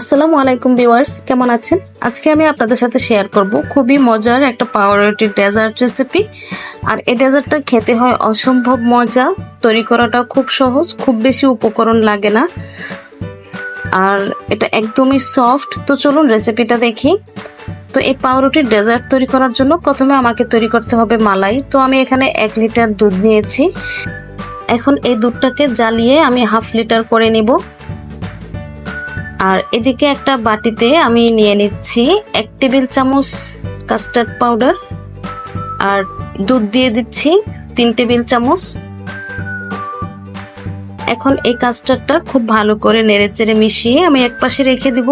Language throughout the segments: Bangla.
আসসালামু আলাইকুম ভিউয়ার্স, কেমন আছেন? আজকে আমি আপনাদের সাথে শেয়ার করব খুবই মজার একটা পাউরুটি ডেজার্ট রেসিপি আর এই ডেজার্টটা খেতে হয় অসম্ভব মজা, তৈরি করাটা খুব সহজ, খুব বেশি উপকরণ লাগে না। আর এটা একদমই সফট তো চলুন রেসিপিটা দেখি। তো এই পাউরুটির ডেজার্ট তৈরি করার জন্য প্রথমে আমাকে তৈরি করতে হবে মালাই। তো আমি এখানে এক লিটার দুধ নিয়েছি। এখন এই দুধটাকে জ্বালিয়ে আমি হাফ লিটার করে নিব। আর এদিকে একটা বাটিতে আমি নিয়ে নিচ্ছি এক টেবিল চামচ কাস্টার্ড পাউডার আর দুধ দিয়ে দিচ্ছি তিন টেবিল চামচ। এখন এই কাস্টার্ডটা খুব ভালো করে নেড়েচেড়ে মিশিয়ে আমি এক পাশে রেখে দিব।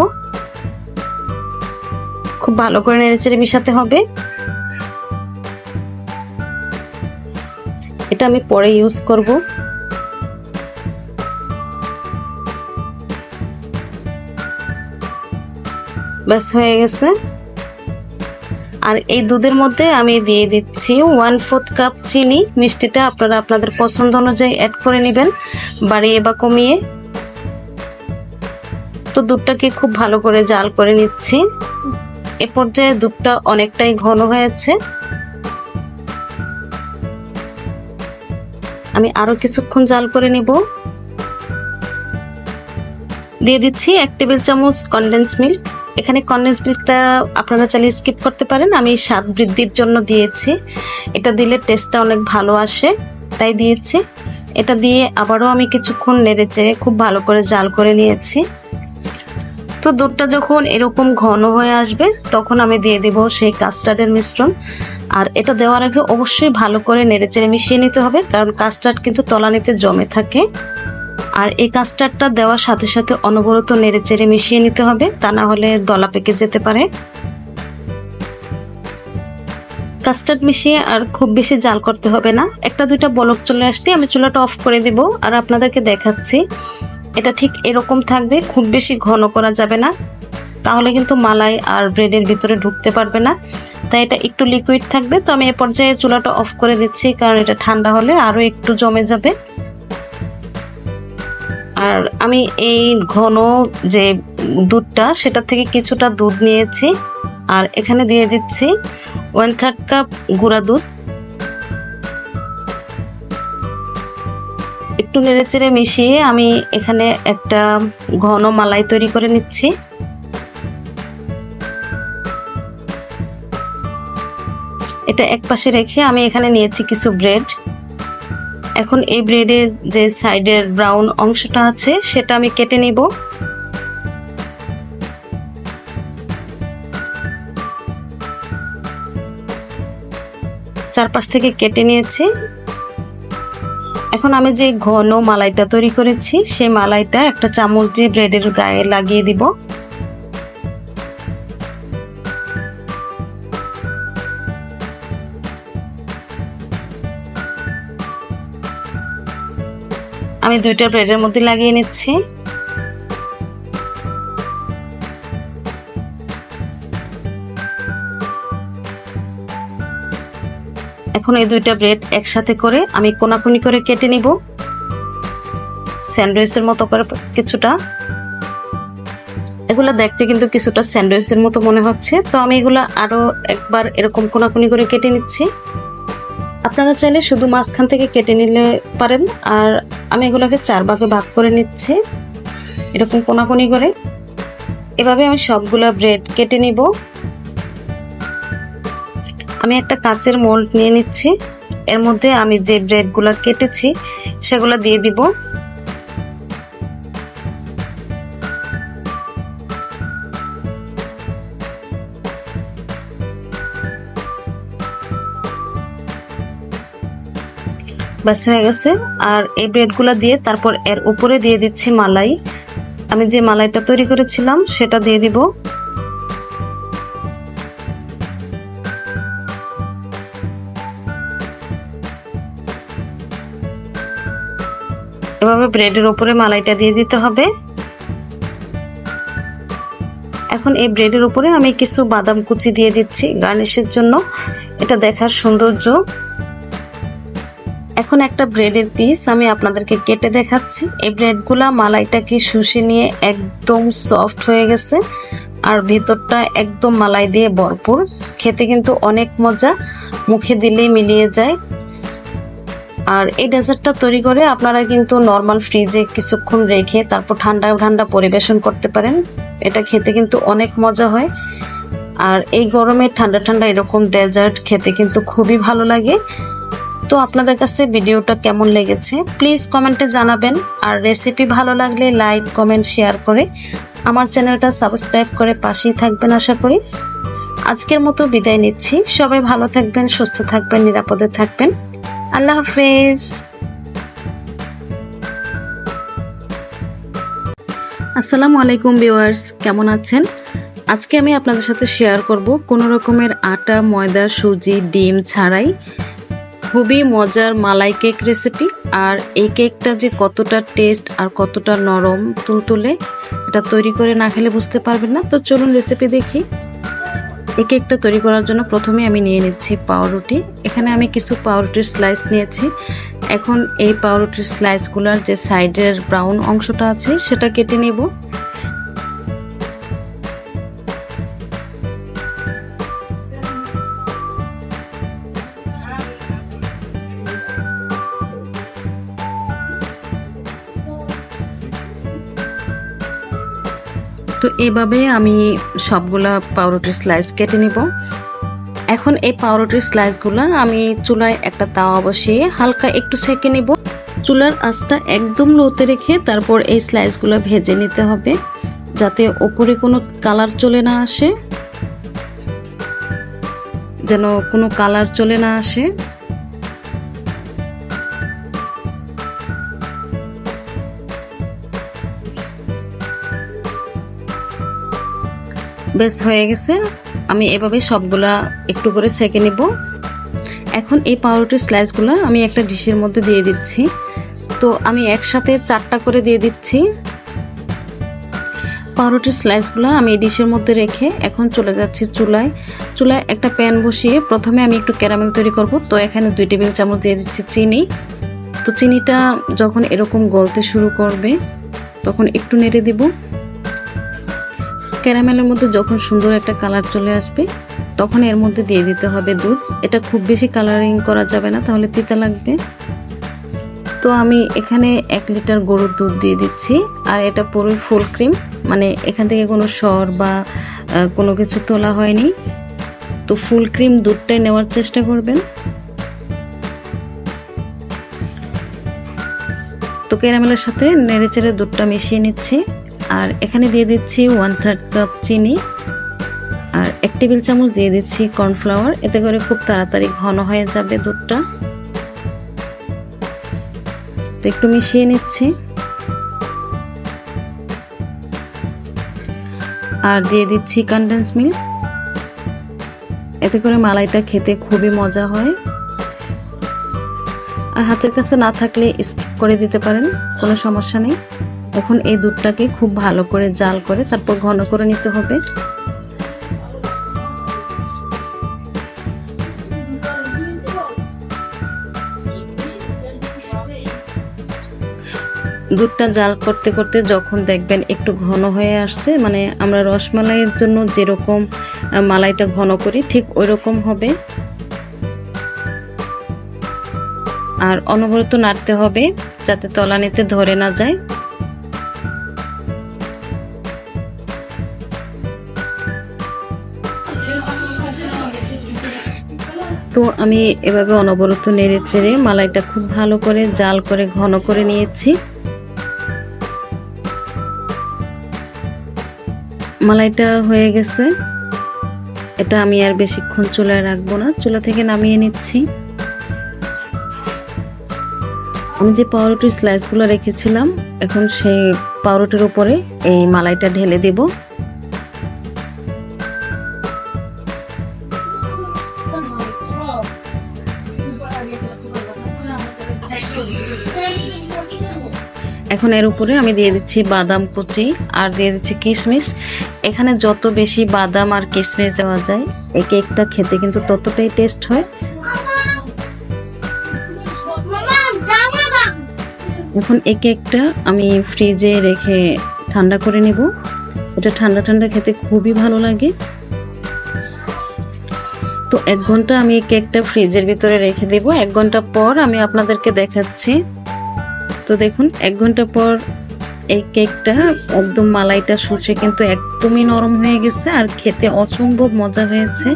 খুব ভালো করে নেড়েচেড়ে মিশাতে হবে। এটা আমি পরে ইউজ করব। ব্যাস হয়ে গেছে। আর এই দুধের মধ্যে আমি দিয়ে দিচ্ছি ওয়ান ফোর্থ কাপ চিনি। মিষ্টিটা আপনারা আপনাদের পছন্দ অনুযায়ী অ্যাড করে নেবেন, বাড়িয়ে বা কমিয়ে। তো দুধটাকে খুব ভালো করে জাল করে নিচ্ছি। এ পর্যায়ে দুধটা অনেকটাই ঘন হয়েছে। আমি আরও কিছুক্ষণ জাল করে নিব। দিয়ে দিচ্ছি এক টেবিল চামচ কনডেন্স মিল্ক এখানে কনডেন্স মিল্কটা আপনারা চাইলে স্কিপ করতে পারেন। আমি স্বাদ বৃদ্ধির জন্য দিয়েছি। এটা দিলে টেস্টটা অনেক ভালো আসে, তাই দিয়েছি। এটা দিয়ে আবারও আমি কিছুক্ষণ নেড়েচেড়ে খুব ভালো করে জাল করে নিয়েছি। তো দুধটা যখন এরকম ঘন হয়ে আসবে, তখন আমি দিয়ে দেব সেই কাস্টার্ডের মিশ্রণ। আর এটা দেওয়ার আগে অবশ্যই ভালো করে নেড়েচেড়ে মিশিয়ে নিতে হবে, কারণ কাস্টার্ড কিন্তু তলানিতে জমে থাকে। আর এই কাস্টার্ডটা দেওয়ার সাথে সাথে অনবরত নেড়েচেড়ে মিশিয়ে নিতে হবে, তা না হলে দলা পেকে যেতে পারে। কাস্টার্ড মিশিয়ে আর খুব বেশি জাল করতে হবে না। একটা দুইটা বলক চলে আসলে আমি চুলাটা অফ করে দিব আর আপনাদেরকে দেখাচ্ছি। এটা ঠিক এরকম থাকবে, খুব বেশি ঘন করা যাবে না। তাহলে কিন্তু মালাই আর ব্রেডের ভিতরে ঢুকতে পারবে না। তাই এটা একটু লিকুইড থাকবে। তো আমি এ পর্যায়ে চুলাটা অফ করে দিচ্ছি, কারণ এটা ঠান্ডা হলে আরও একটু জমে যাবে। আর আমি এই ঘন যে দুধটা সেটা থেকে কিছুটা দুধ নিয়েছি। আর এখানে দিয়ে দিচ্ছি ওয়ান থার্ড কাপ গুঁড়া দুধ। একটু নেড়েচেড়ে মিশিয়ে আমি এখানে একটা ঘন মালাই তৈরি করে নিচ্ছি। এটা এক পাশে রেখে আমি এখানে নিয়েছি কিছু ব্রেড। এখন এই ব্রেডের যে সাইডের ব্রাউন অংশটা আছে, সেটা আমি কেটে নিব। চারপাশ থেকে কেটে নিয়েছি। এখন আমি যে ঘন মালাইটা তৈরি করেছি, সেই মালাইটা একটা চামচ দিয়ে ব্রেডের গায়ে লাগিয়ে দিব। আমি দুইটা ব্রেডের মধ্যে লাগিয়ে নিচ্ছি। এখন এই দুইটা ব্রেড একসাথে করে আমি কোনাকুনি করে কেটে নিব। স্যান্ডউইচের মতো করে কিছুটা। এগুলো দেখতে কিন্তু কিছুটা স্যান্ডউইচের মতো মনে হচ্ছে। তো আমি এগুলো আরও একবার এরকম কোনাকুনি করে কেটে নিচ্ছি। আপনারা চাইলে শুধু মাঝখান থেকে কেটে নিলে পারেন, আর আমি এগুলোকে চার ভাগে ভাগ করে নিচ্ছি, এরকম কোনাকুনি করে। এভাবে আমি সবগুলো ব্রেড কেটে নিব। আমি একটা কাঁচের মোল্ড নিয়ে নিচ্ছি। এর মধ্যে আমি যে ব্রেডগুলো কেটেছি, সেগুলো দিয়ে দিব। ব্যাস হয়ে গেছে। আর এই ব্রেডগুলো দিয়ে তারপর এর উপরে দিয়ে দিচ্ছি মালাই। আমি যে মালাইটা তৈরি করেছিলাম, সেটা দিয়ে দিব। এভাবে ব্রেডের উপরে মালাইটা দিয়ে দিতে হবে। এখন এই ব্রেডের উপরে আমি কিছু বাদাম কুচি দিয়ে দিচ্ছি গার্নিশের জন্য। এটা দেখার সৌন্দর্য। এখন একটা ব্রেডের পিস আমি আপনাদেরকে কেটে দেখাচ্ছি। এই ব্রেডগুলা মালাইটাকে শুষে নিয়ে একদম সফট হয়ে গেছে আর ভিতরটা একদম মালাই দিয়ে ভরপুর। খেতে কিন্তু অনেক মজা, মুখে দিলেই মিলিয়ে যায়। আর এই ডেজার্টটা তৈরি করে আপনারা কিন্তু নর্মাল ফ্রিজে কিছুক্ষণ রেখে তারপর ঠান্ডা ঠান্ডা পরিবেশন করতে পারেন। এটা খেতে কিন্তু অনেক মজা হয়। আর এই গরমে ঠান্ডা ঠান্ডা এরকম ডেজার্ট খেতে কিন্তু খুবই ভালো লাগে। তো আপনাদের কাছে ভিডিওটা কেমন লেগেছে প্লিজ কমেন্টে জানাবেন। আর রেসিপি ভালো লাগলে লাইক কমেন্ট শেয়ার করে আমার চ্যানেলটা সাবস্ক্রাইব করে পাশেই থাকবেন আশা করি। আজকের মতো বিদায় নিচ্ছি। সবাই ভালো থাকবেন, সুস্থ থাকবেন, নিরাপদে থাকবেন। আল্লাহ হাফেজ। আসসালামু আলাইকুম ভিউয়ার্স কেমন আছেন? আজকে আমি আপনাদের সাথে শেয়ার করব কোনো রকমের আটা, ময়দা, সুজি, ডিম ছাড়াই। খুবই মজার মালাই কেক রেসিপি আর এই কেকটা যে কতটা টেস্ট আর কতটা নরম তুলতুলে, এটা তৈরি করে না খেলে বুঝতে পারবেন না। তো চলুন রেসিপি দেখি। এই কেকটা তৈরি করার জন্য প্রথমে আমি নিয়ে নিচ্ছি পাউরুটি। এখানে আমি কিছু পাউরুটির স্লাইস নিয়েছি। এখন এই পাউরুটির স্লাইসগুলোর যে সাইডের ব্রাউন অংশটা আছে, সেটা কেটে নেব। তো এভাবে আমি সবগুলা পাউরুটির স্লাইস কেটে নিব। এখন এই পাউরুটির স্লাইসগুলো আমি চুলায় একটা তাওয়া বসিয়ে হালকা একটু সেঁকে নিব। চুলার আঁচটা একদম লোতে রেখে তারপর এই স্লাইসগুলো ভেজে নিতে হবে, যাতে ওপরে কোনো কালার চলে না আসে, যেন কোনো কালার চলে না আসে। বেশ হয়ে গেছে। আমি এভাবে সবগুলা একটু করে সেঁকে নিব। এখন এই পাউরুটির স্লাইসগুলো আমি একটা ডিশের মধ্যে দিয়ে দিচ্ছি। তো আমি একসাথে চারটা করে দিয়ে দিচ্ছি। পাউরুটির স্লাইসগুলো আমি এই ডিশের মধ্যে রেখে এখন চলে যাচ্ছি চুলায়। চুলায় একটা প্যান বসিয়ে প্রথমে আমি একটু ক্যারামেল তৈরি করব। তো এখানে দুই টেবিল চামচ দিয়ে দিচ্ছি চিনি। তো চিনিটা যখন এরকম গলতে শুরু করবে, তখন একটু নেড়ে দিব। ক্যারামেলের মধ্যে যখন সুন্দর একটা কালার চলে আসবে, তখন এর মধ্যে দিয়ে দিতে হবে দুধ। এটা খুব বেশি কালারিং করা যাবে না, তাহলে তিতা লাগবে। তো আমি এখানে এক লিটার গরুর দুধ দিয়ে দিচ্ছি, আর এটা পুরোই ফুল ক্রিম মানে এখান থেকে কোনো সর বা কোনো কিছু তোলা হয়নি। তো ফুল ক্রিম দুধটাই নেওয়ার চেষ্টা করবেন। তো ক্যারামেলের সাথে নেড়ে চেড়ে দুধটা মিশিয়ে নিচ্ছি। আর এখানে দিয়ে দিচ্ছি ওয়ান থার্ড কাপ চিনি আর এক টেবিল চামচ দিয়ে দিচ্ছি কর্নফ্লাওয়ার এতে করে খুব তাড়াতাড়ি ঘন হয়ে যাবে দুধটা। তো একটু মিশিয়ে নিচ্ছি। আর দিয়ে দিচ্ছি কনডেন্স মিল্ক এতে করে মালাইটা খেতে খুবই মজা হয়। আর হাতের কাছে না থাকলে স্কিপ করে দিতে পারেন, কোনো সমস্যা নেই। এখন এই দুধটাকে খুব ভালো করে জাল করে তারপর ঘন করে নিতে হবে। দুধটা জাল করতে করতে যখন দেখবেন একটু ঘন হয়ে আসছে মানে আমরা রসমালাইয়ের জন্য যেরকম মালাইটা ঘন করি, ঠিক ওই রকম হবে। আর অনবরত নাড়তে হবে যাতে তলানিতে ধরে না যায়। তো আমি এভাবে অনবরত নেড়ে চেড়ে মালাইটা খুব ভালো করে জাল করে ঘন করে নিয়েছি। মালাইটা হয়ে গেছে। এটা আমি আর বেশিক্ষণ চুলায় রাখব না। চুলা থেকে নামিয়ে নিচ্ছি। আমি যে পাউরুটির স্লাইসগুলো রেখেছিলাম, এখন সেই পাউরুটির উপরে এই মালাইটা ঢেলে দেবো। এখন এর উপরে আমি দিয়ে দিচ্ছি বাদাম কুচি আর দিয়ে দিচ্ছি কিশমিশ এখানে যত বেশি বাদাম আর কিশমিশ দেওয়া যায়, এই কেকটা খেতে কিন্তু ততটাই টেস্ট হয়। এখন এই কেকটা আমি ফ্রিজে রেখে ঠান্ডা করে নেব। এটা ঠান্ডা ঠান্ডা খেতে খুবই ভালো লাগে। তো এক ঘণ্টা আমি কেকটা ফ্রিজের ভিতরে রেখে দেব। এক ঘণ্টা পর আমি আপনাদেরকে দেখাচ্ছি তো দেখুন, এক ঘণ্টা পর এই কেকটা, একদম মালাইটা শুষে কিন্তু একদমই নরম হয়ে গেছে আর খেতে অসম্ভব মজা হয়েছে।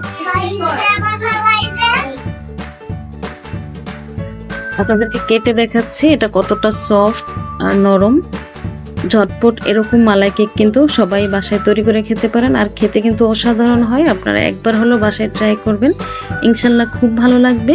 আপনাদেরকে কেটে দেখাচ্ছি, এটা কতটা সফট আর নরম। ঝটপট এরকম মালাই কেক কিন্তু সবাই বাসায় তৈরি করে খেতে পারেন আর খেতে কিন্তু অসাধারণ হয়। আপনারা একবার হলো বাসায় ট্রাই করবেন। ইনশাল্লাহ খুব ভালো লাগবে।